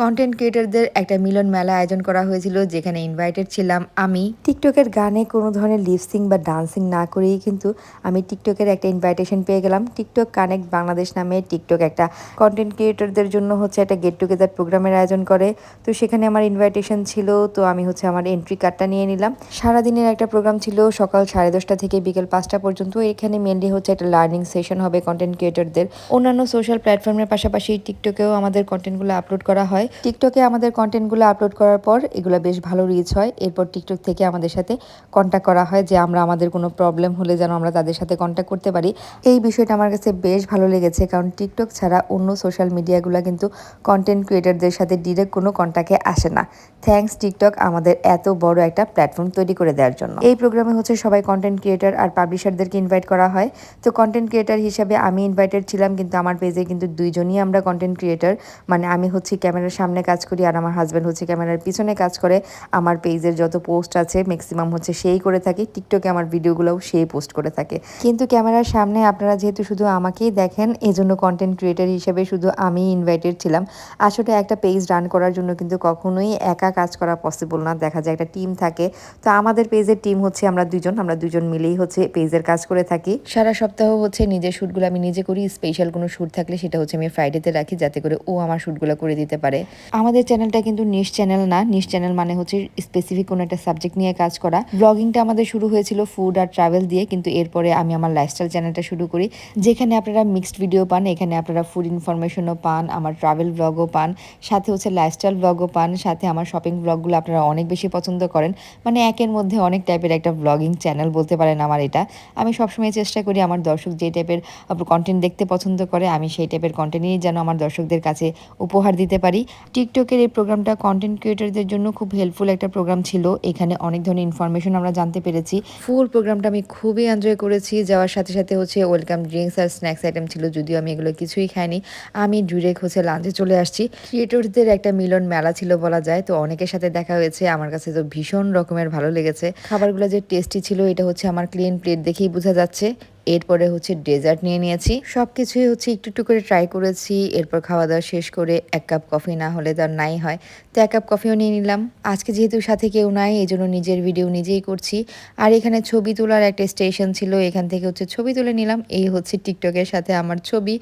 Content ক্রিয়েটরদের একটা মিলন মেলা আয়োজন করা হয়েছিল, যেখানে ইনভাইটেড ছিলাম আমি। টিকটকের গানে কোনো ধরনের লিপসিং বা ডান্সিং না করেই কিন্তু আমি টিকটকের একটা ইনভাইটেশন পেয়ে গেলাম। টিকটক কানেক্ট বাংলাদেশ নামে টিকটক একটা কন্টেন্ট ক্রিয়েটরদের জন্য হচ্ছে একটা গেট টুগেদার প্রোগ্রামের আয়োজন করে। তো সেখানে আমার ইনভাইটেশন ছিল, তো আমি হচ্ছে আমার এন্ট্রি কার্ডটা নিয়ে নিলাম। সারাদিনের একটা প্রোগ্রাম ছিল সকাল সাড়ে দশটা থেকে বিকেল পাঁচটা পর্যন্ত। এখানে মেনলি হচ্ছে একটা লার্নিং সেশন হবে কন্টেন্ট ক্রিয়েটরদের অন্যান্য সোশ্যাল প্ল্যাটফর্মের পাশাপাশি টিকটকেও আমাদের কন্টেন্টগুলো আপলোড করা হয়। টিকটকে আমাদের কন্টেন্টগুলো আপলোড করার পর এগুলো বেশ ভালো রিচ হয়। এরপর টিকটক থেকে আমাদের সাথে কন্ট্যাক্ট করা হয় যে আমরা আমাদের কোনো প্রবলেম হলে যেন আমরা তাদের সাথে কন্ট্যাক্ট করতে পারি। এই বিষয়টা আমার কাছে বেশ ভালো লেগেছে কারণ টিকটক ছাড়া অন্য সোশ্যাল মিডিয়াগুলো কিন্তু কন্টেন্ট ক্রিয়েটারদের সাথে ডিরেক্ট কোনো কন্ট্যাক্টে আসে না। থ্যাংকস টিকটক আমাদের এত বড় একটা প্ল্যাটফর্ম তৈরি করে দেওয়ার জন্য। এই প্রোগ্রামে হচ্ছে সবাই কন্টেন্ট ক্রিয়েটার আর পাবলিশারদেরকে ইনভাইট করা হয়। তো কন্টেন্ট ক্রিয়েটার হিসাবে আমি ইনভাইটেড ছিলাম কিন্তু আমার পেজে কিন্তু দুইজনই আমরা কন্টেন্ট ক্রিয়েটার মানে আমি হচ্ছে ক্যামেরার সামনে কাজ করি আর আমার হাজব্যান্ড হচ্ছে ক্যামেরার পিছনে কাজ করে। আমার পেজের যত পোস্ট আছে ম্যাক্সিমাম হচ্ছে সেই করে থাকি। টিকটকে আমার ভিডিওগুলোও সেই পোস্ট করে থাকে। কিন্তু ক্যামেরার সামনে আপনারা যেহেতু শুধু আমাকেই দেখেন, এজন্য কন্টেন্ট ক্রিয়েটার হিসেবে শুধু আমি ইনভাইটেড ছিলাম। আসলে একটা পেজ রান করার জন্য কিন্তু কখনোই একা কাজ করা পসিবল না। দেখা যায় একটা টিম থাকে। তো আমাদের পেজের টিম হচ্ছে আমরা দুজন আমরা দুজন মিলেই হচ্ছে পেজের কাজ করে থাকি। সারা সপ্তাহ হচ্ছে নিজের শ্যুটগুলো আমি নিজে করি। স্পেশাল কোনো শ্যুট থাকলে সেটা হচ্ছে আমি ফ্রাইডেতে রাখি, যাতে করে ও আমার শ্যুটগুলো করে দিতে পারে। আমাদের চ্যানেলটা কিন্তু নিশ চ্যানেল না। নিশ চ্যানেল মানে হচ্ছে স্পেসিফিক কোনো একটা সাবজেক্ট নিয়ে কাজ করা। ব্লগিংটা আমাদের শুরু হয়েছিল ফুড আর ট্রাভেল দিয়ে, কিন্তু এরপরে আমি আমার লাইফস্টাইল চ্যানেলটা শুরু করি। যেখানে আপনারা মিক্সড ভিডিও পান, এখানে আপনারা ফুড ইনফরমেশনও পান, আমার ট্রাভেল ব্লগও পান, সাথে হচ্ছে লাইফস্টাইল ব্লগও পান, সাথে আমার শপিং ব্লগগুলো আপনারা অনেক বেশি পছন্দ করেন। মানে একের মধ্যে অনেক টাইপের একটা ব্লগিং চ্যানেল বলতে পারেন আমার এটা। আমি সবসময় চেষ্টা করি আমার দর্শক যে টাইপের কন্টেন্ট দেখতে পছন্দ করে, আমি সেই টাইপের কন্টেন্টই যেন আমার দর্শকদের কাছে উপহার দিতে পারি। টিকটকের এই প্রোগ্রামটা কন্টেন্ট ক্রিয়েটরদের জন্য খুব হেল্পফুল একটা প্রোগ্রাম ছিল। এখানে অনেক ধরনের ইনফরমেশন আমরা জানতে পেরেছি। ফুল প্রোগ্রামটা আমি খুবই এনজয় করেছি। যাওয়ার সাথে সাথে হচ্ছে ওয়েলকাম ড্রিঙ্কস আর স্ন্যাক্স আইটেম ছিল, যদিও আমি এগুলো কিছুই খাইনি। আমি ডিরেক্ট হচ্ছে লাঞ্চে চলে আসছি। ক্রিয়েটরদের একটা মিলন মেলা ছিল বলা যায়। তো অনেকের সাথে দেখা হয়েছে। আমার কাছে তো ভীষণ রকমের ভালো লেগেছে। খাবারগুলো যে টেস্টি ছিল, এটা হচ্ছে আমার ক্লিন প্লেট দেখেই বোঝা যাচ্ছে। এরপরে হচ্ছে ডেজার্ট নিয়ে নিয়েছি। সব কিছুই হচ্ছে একটু একটু করে ট্রাই করেছি, এরপর খাওয়া দাওয়া শেষ করে এক কাপ কফি না হলে তার নাই হয়। তো এক কাপ কফিও নিয়ে নিলাম। আজকে যেহেতু সাথে কেউ নাই এই জন্য নিজের ভিডিও নিজেই করছি। আর এখানে ছবি তোলার একটা স্টেশন ছিল, এখান থেকে হচ্ছে ছবি তুলে নিলাম। এই হচ্ছে টিকটকের সাথে আমার ছবি।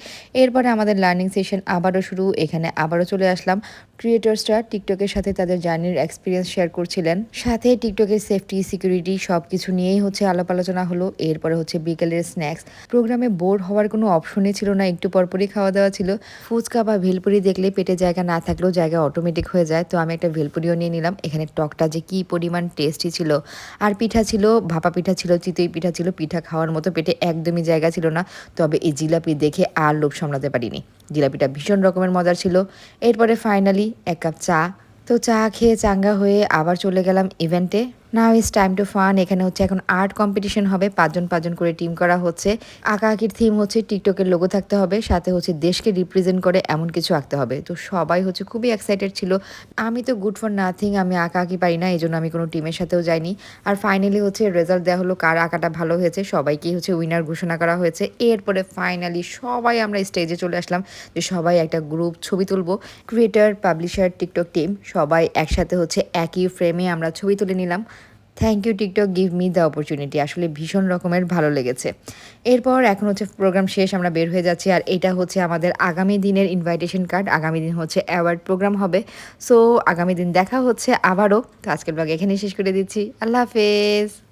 এরপরে আমাদের লার্নিং সেশন আবারও শুরু, এখানে আবারও চলে আসলাম। ক্রিয়েটার্সরা টিকটকের সাথে তাদের জার্নির এক্সপিরিয়েন্স শেয়ার করছিলেন। সাথে টিকটকের সেফটি সিকিউরিটি সব কিছু নিয়েই হচ্ছে আলাপ আলোচনা হলো। এরপরে হচ্ছে বিকেলের স্ন্যাক্স প্রোগ্রামে বোর হওয়ার কোনো অপশনই ছিল না, একটু পরপরই খাওয়া দাওয়া ছিল। ফুচকা বা ভেলপুরি দেখলে পেটে জায়গা না থাকলেও জায়গা অটোমেটিক হয়ে যায়। তো আমি একটা ভেলপুরিও নিয়ে নিলাম। এখানে টকটা যে কি পরিমাণ টেস্টি ছিল। আর পিঠা ছিল, ভাপা পিঠা ছিল, চিতই পিঠা ছিল, পিঠা খাওয়ার মতো পেটে একদমই জায়গা ছিল না। তবে এই জিলাপি দেখে আর লোভ সামলাতে পারিনি। জিলাপিটা ভীষণ রকমের মজার ছিল। এরপরে ফাইনালি এক কাপ চা। তো চা খেয়ে চাঙ্গা হয়ে আবার চলে গেলাম ইভেন্টে now is time to fun এখানে হচ্ছে এখন আর্ট কম্পিটিশন হবে। পাঁচজন পাঁচজন করে টিম করা হচ্ছে। আঁকা আঁকির থিম হচ্ছে টিকটকের লোগো থাকতে হবে। সাথে হচ্ছে দেশকে রিপ্রেজেন্ট করে এমন কিছু আঁকতে হবে। তো সবাই হচ্ছে খুবই এক্সাইটেড ছিল। আমি তো গুড ফর নাথিং আমি আঁকা আঁকি পারি না এই জন্য আমি কোনো টিমের সাথেও যাইনি। আর ফাইনালি হচ্ছে রেজাল্ট দেওয়া হলো কার আঁকাটা ভালো হয়েছে। সবাইকেই হচ্ছে উইনার ঘোষণা করা হয়েছে। এরপরে ফাইনালি সবাই আমরা স্টেজে চলে আসলাম যে সবাই একটা গ্রুপ ছবি তুলবো। ক্রিয়েটার পাবলিশার টিকটক টিম সবাই একসাথে হচ্ছে একই ফ্রেমে আমরা ছবি তুলে নিলাম। Thank you TikTok give me the opportunity আসলে ভীষণ রকমের ভালো লেগেছে। এরপর এখন হচ্ছে প্রোগ্রাম শেষ, আমরা বের হয়ে যাচ্ছি। আর এটা হচ্ছে আমাদের আগামী দিনের ইনভাইটেশন কার্ড আগামী দিন হচ্ছে অ্যাওয়ার্ড প্রোগ্রাম হবে। সো আগামী দিন দেখা হচ্ছে আবারও। তো আজকের ব্লগ এখানেই শেষ করে দিচ্ছি। আল্লাহ হাফেজ।